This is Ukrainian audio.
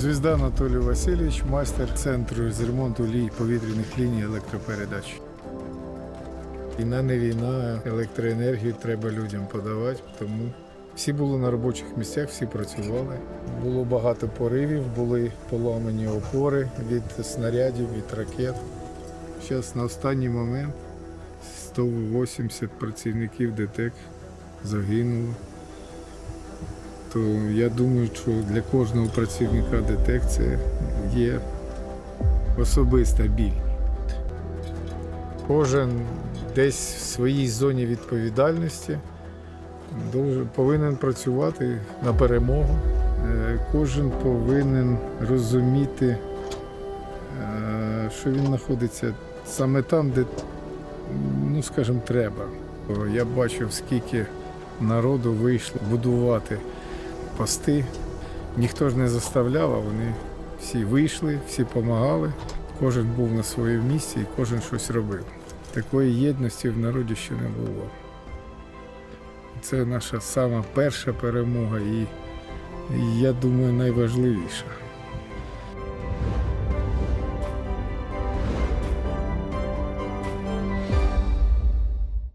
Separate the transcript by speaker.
Speaker 1: Звізда Анатолій Васильович, майстер центру з ремонту лій повітряних ліній електропередач. Війна не війна, електроенергію треба людям подавати, тому всі були на робочих місцях, всі працювали. Було багато поривів, були поламані опори від снарядів, від ракет. Зараз на останній момент 180 працівників ДТЕК загинуло. То я думаю, що для кожного працівника ДТЕК це є особиста біль. Кожен десь в своїй зоні відповідальності повинен працювати на перемогу. Е, Кожен повинен розуміти, е, що він знаходиться саме там, де, ну скажімо, треба. Я бачив, скільки народу вийшло будувати пости. Ніхто ж не заставляв, а вони всі вийшли, всі допомагали. Кожен був на своєму місці і кожен щось робив. Такої єдності в народі ще не було. Це наша сама перша перемога і, я думаю, найважливіша.